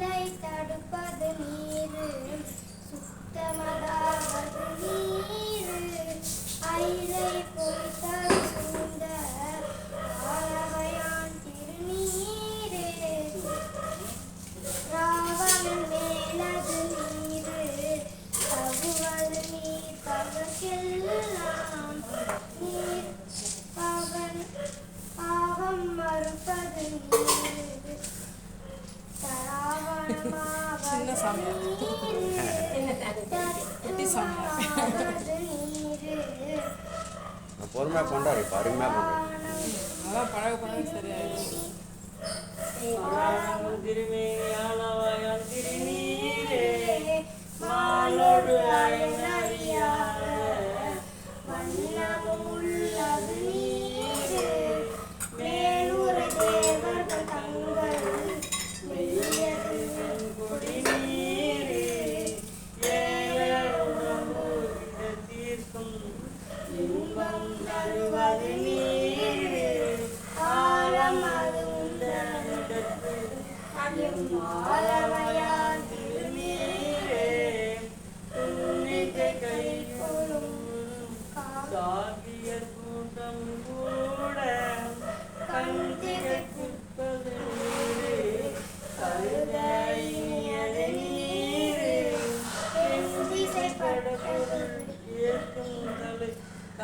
இதனை தடுப்பது நீரு. சுத்தமதாவது நீரு. ஐதை போய் சின்ன சாமியார். குட்டி சாமியார். பொறுமையாக பண்ணுறாரு இப்போ அருமையாக பண்ணுறாரு அதான் பழக பழக சரியாயிடும். திருமேனியானவயம் திருநீரே.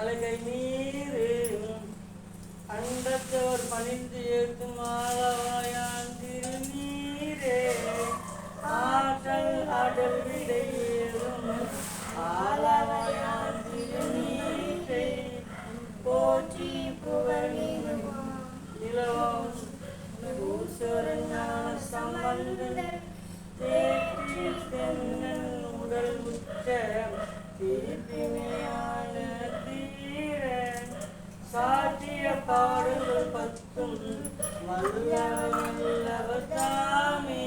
தலைகை நீரு அண்டத்தோர் பணிந்து ஏற்கும் ஆளவாயான் திருநீரே. ஆற்றல் அடல் விடையேறும் ஆளவாயான் திருநீரை. போற்றி புகழி நிலவம் பூசரஞான சம்பந்தன் தேற்றி தென்னன் உடல் உற்ற திருப்பினையான பாடல்கள் பத்தும் வல்லவன் வல்லவர் தாமே.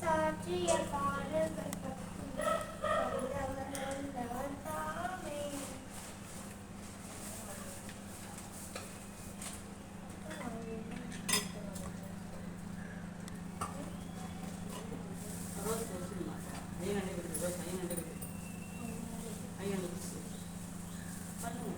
சாற்றிய பாடல்கள் 사주는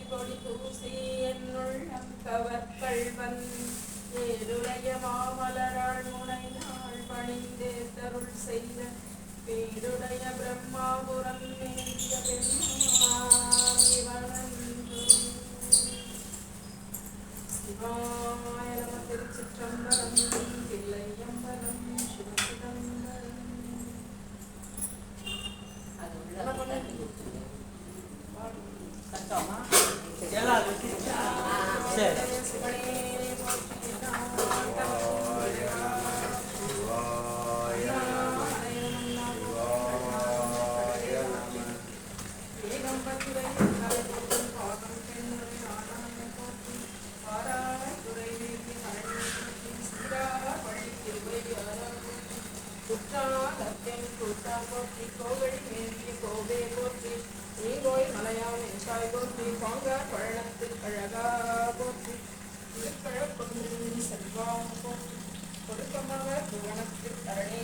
Thank you. குற்றாலத்தின் குற்றா போற்றி கோவழி மேவிய கோவே போற்றி நீங்கோய் மலையான் என்காய் போற்றி பாங்கா பழனத்தில் அழகா போற்றி திருக்கழப்பொருளின் செல்வா போற்றி கொடுக்கமாக புவனத்தில் தரணே